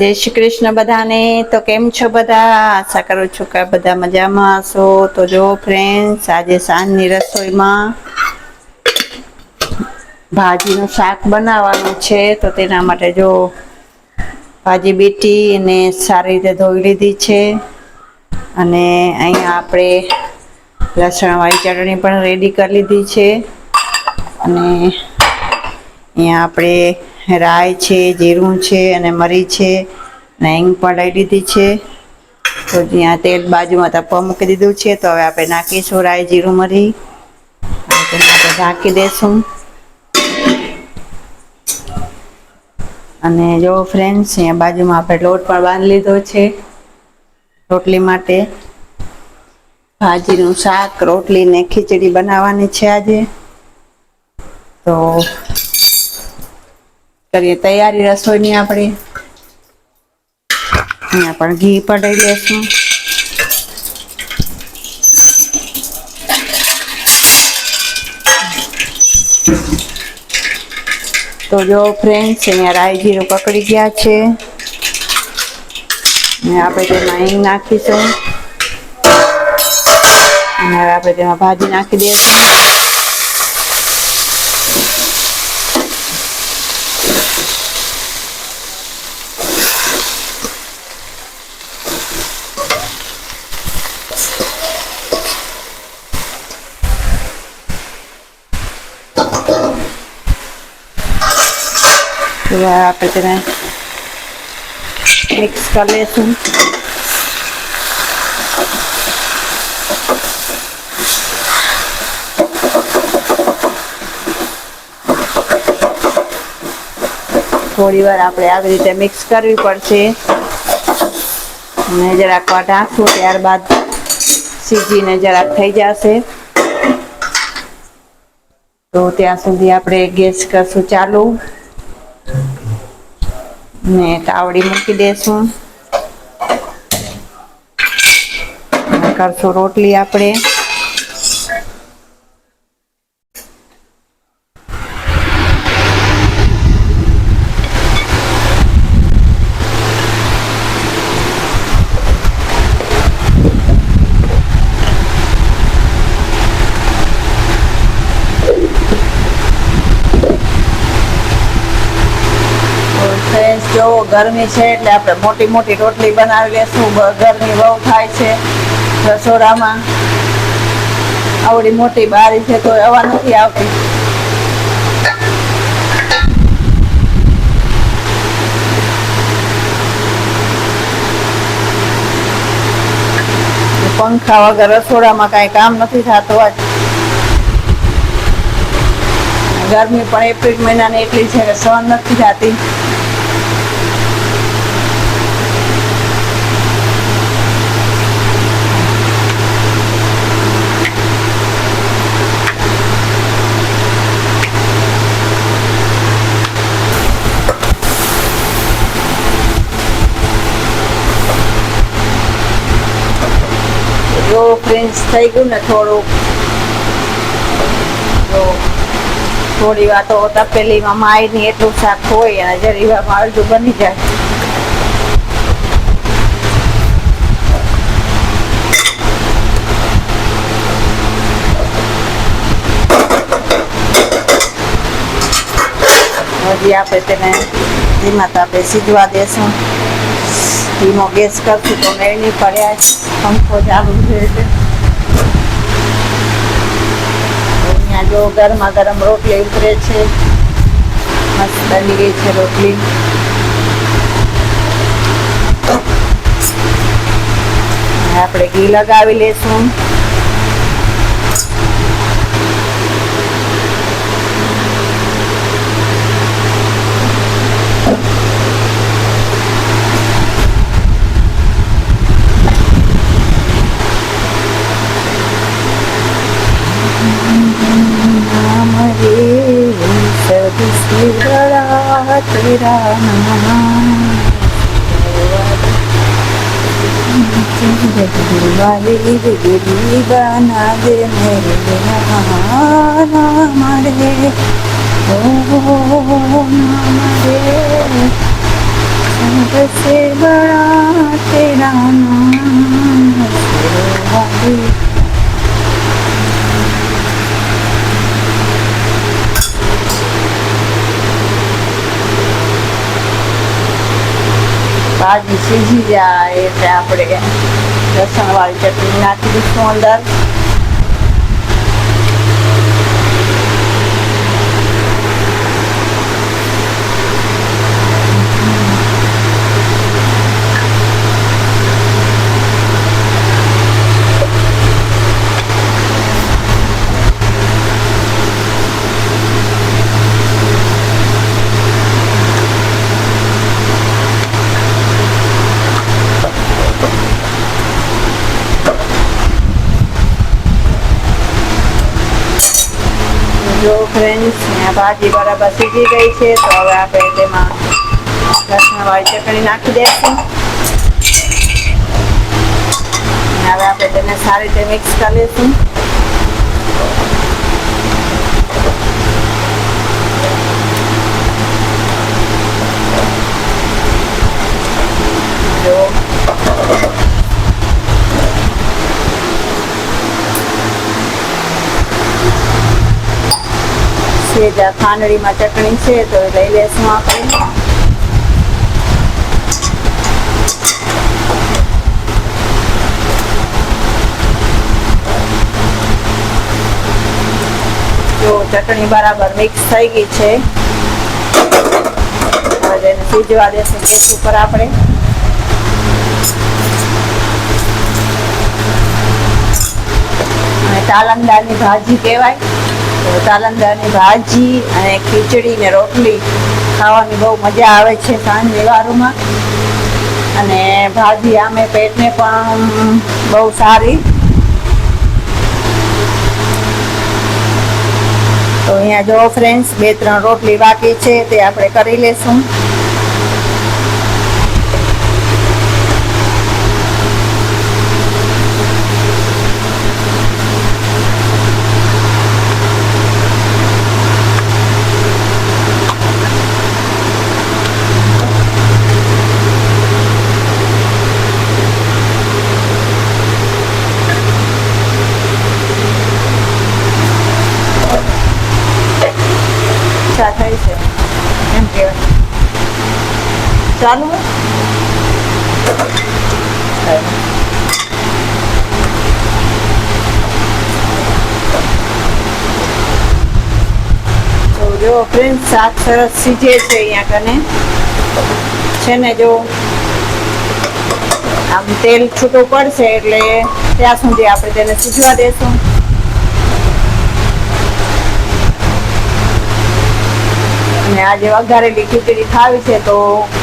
જય શ્રી કૃષ્ણ બધાને. તો કેમ છો બધા? આશા કરું છું કે બધા મજામાં હશો. તો જો ફ્રેન્ડ્સ આજે સાંજની રસોઈમાં ભાજીનું શાક બનાવવાનું છે. તો તેના માટે જો ભાજી બીટી એને સારી રીતે ધોઈ લીધી છે. અને અહીંયા આપણે લસણવાળી ચટણી પણ રેડી કરી લીધી છે. અને અહીંયા આપણે રાઈ છે, જીરું છે અને મરી છે અને હિંગ પણ લઈ લીધી છે. તો જ્યાં તેલ બાજુમાં તપવા મૂકી દીધું છે, તો હવે આપણે નાખીશું રાઈ જીરું, મરી. આપણે ઢાંકી દઈશું અને જો ફ્રેન્ડ્સ અહીંયા બાજુમાં આપણે લોટ પણ બાંધી લીધો છે, રોટલી માટે. ભાજીનું શાક રોટલી ને ખીચડી બનાવવાની છે આજે. તો કરીએ તૈયારી રસોઈની આપણે. અહીંયા પણ ઘી પડાવી લેશું. તો જો ફ્રેન્ડ્સ અહીંયા રાઈ જીરું પકડી ગયા છે. ને આપણે તેમાં હિંગ નાખીશું. અને હવે આપણે તેમાં ભાજી નાખી દઈશું તો હવે આપણે તેને મિક્સ કરી થોડી વાર આપણે આવી રીતે મિક્સ કરવી પડશે. અને જરાક વાર ઢાંકશું ત્યારબાદ સીજીને જરાક થઈ જશે. તો ત્યાં સુધી આપણે ગેસ કરશું ચાલુ. ને તાવડી મૂકી દેશું. કરશું રોટલી આપણે ફ્રેન્ડ્સ જો ગરમી છે એટલે આપણે મોટી મોટી રોટલી બનાવી લેશું. ગરમી બહુ થાય છે રસોડામાં. આવડી મોટી બારી છે તો હવા નથી આવતી. પંખા વગર રસોડામાં કાંઈ કામ નથી થતું આજ ગરમી પણ એપ્રિલ મહિનાની એટલી છે કે સહન નથી થતી. ફ્રેન્ડ્સ થઈ ગયું ને થોડુંક. જો થોડી વાર તો તપેલીમાં માયની એટલું શાક હોય અને જરી વાર અડધું બની જાય. હજી આપણે તેને ધીમા તાપે સીજવા દેશું. ધીમો ગેસ કરશું તો મેળ નહીં પડ્યા પંખો ચાલુ છે અહીંયા જો ગરમા ગરમ રોટલી ઉતરે છે. મસ્ત બની ગઈ છે રોટલી. આપણે ઘી લગાવી લેશું. नाम रे सबसे बड़ा तेरा नाम वाली दिली बना दे मेरे नाम रे ओ नाम સીજી જાય એટલે આપણે લસણવાળી ચટણી નાખી દઈશું અંદર જો ફ્રેન્ડ્સ અહીંયા ભાજી બરાબર સીજી ગઈ છે. તો હવે આપણે તેમાં લસણવાળી ચટણી નાખી દઈશું. હવે આપણે તેને સારી રીતે મિક્સ કરી લઈશું. જો. સેજા ખાંડળીમાં ચટણી છે, તો લઈ લેશું આપણે. તો ચટણી બરાબર મિક્સ થઈ ગઈ છે, હવે તેને સીજવા દેશું ગેસ ઉપર આપણે. અને તાલંદાની ભાજી કહેવાય. તાલંદાની ભાજી અને ખીચડી ને રોટલી ખાવાની બહુ મજા આવે છે સાંજ વારોમાં અને ભાજી આમે પેટને પણ બહુ સારી. તો અહીંયા જો ફ્રેન્ડ્સ બે ત્રણ રોટલી બાકી છે તે આપણે કરી લેશું ઈચ્છા થઈ છે એમ કહેવાય ચાલુ? જો ફ્રેન્ડ શાક સરસ સીજે છે અહીંયા કને. છે ને જો આમ તેલ છૂટું પડશે એટલે ત્યાં સુધી આપણે તેને સીજવા દેશું. અને આજે વઘારેલી ખીચડી ખાવી છે તો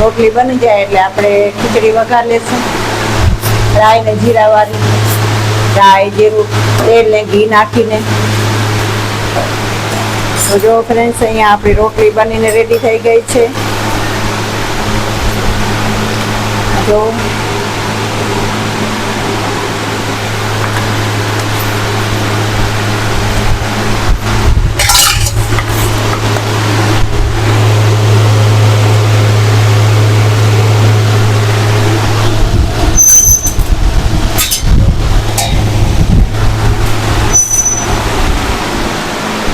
રોટલી બની જાય એટલે આપણે ખીચડી વઘાર લેશું. રાઈ ને જીરા વાળી, રાઈ, જીરું, તેલ ને ઘી નાખીને. તો જો ફ્રેન્ડ્સ અહીંયા આપણી રોટલી બનીને રેડી થઈ ગઈ છે. જો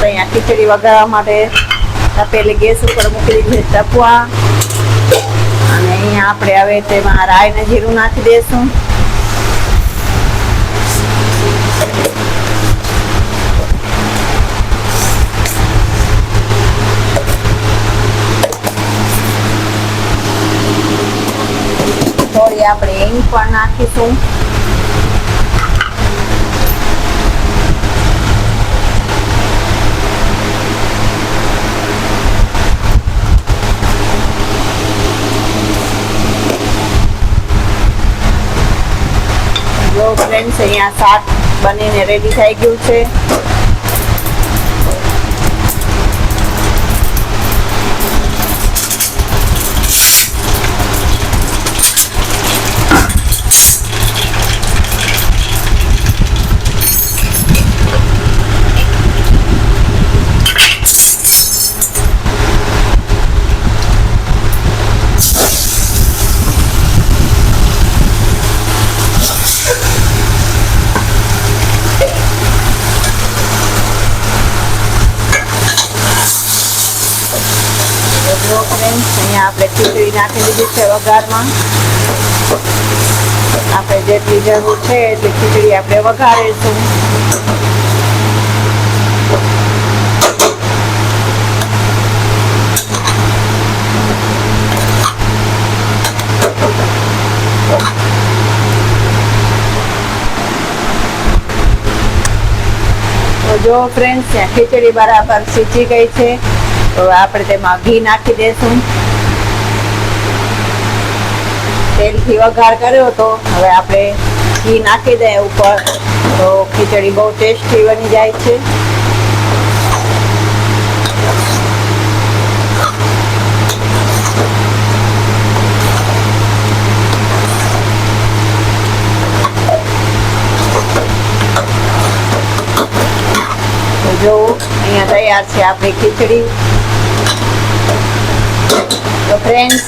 તો અહીંયા ખીચડી વઘારવા માટે તપેલી ગેસ ઉપર મૂકી દીધી તપવા. અને અહીંયા આપણે હવે તેમાં રાઈ ને જીરું નાખી દઈશું. થોડી આપણે હિંગ પણ નાખીશું. જો ફ્રેન્ડ્સ અહીંયા શાક બનીને રેડી થઈ ગયું છે. આપણે નાખી દીધી છે વઘારમાં. આપણે જેટલી જરૂર છે એટલી ખીચડી આપણે વઘારીશું. જો ફ્રેન્ડ્સ ખીચડી બરાબર સીચી ગઈ છે. તો આપણે તેમાં ઘી નાખી દેશું. તેલથી વઘાર કર્યો હતો હવે આપણે ઘી નાખી દઈએ ઉપર. તો ખીચડી બહુ ટેસ્ટી બની જાય છે. જો, અહીંયા તૈયાર છે આપણી ખીચડી. તો ફ્રેન્ડ્સ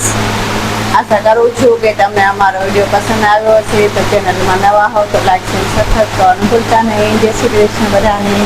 આશા કરું છું કે તમને અમારો વીડિયો પસંદ આવ્યો છે તો ચેનલમાં નવા હો તો લાઈક સબસ્ક્રાઈબ ભૂલતા નહીં. જય શ્રી કૃષ્ણ બધાને.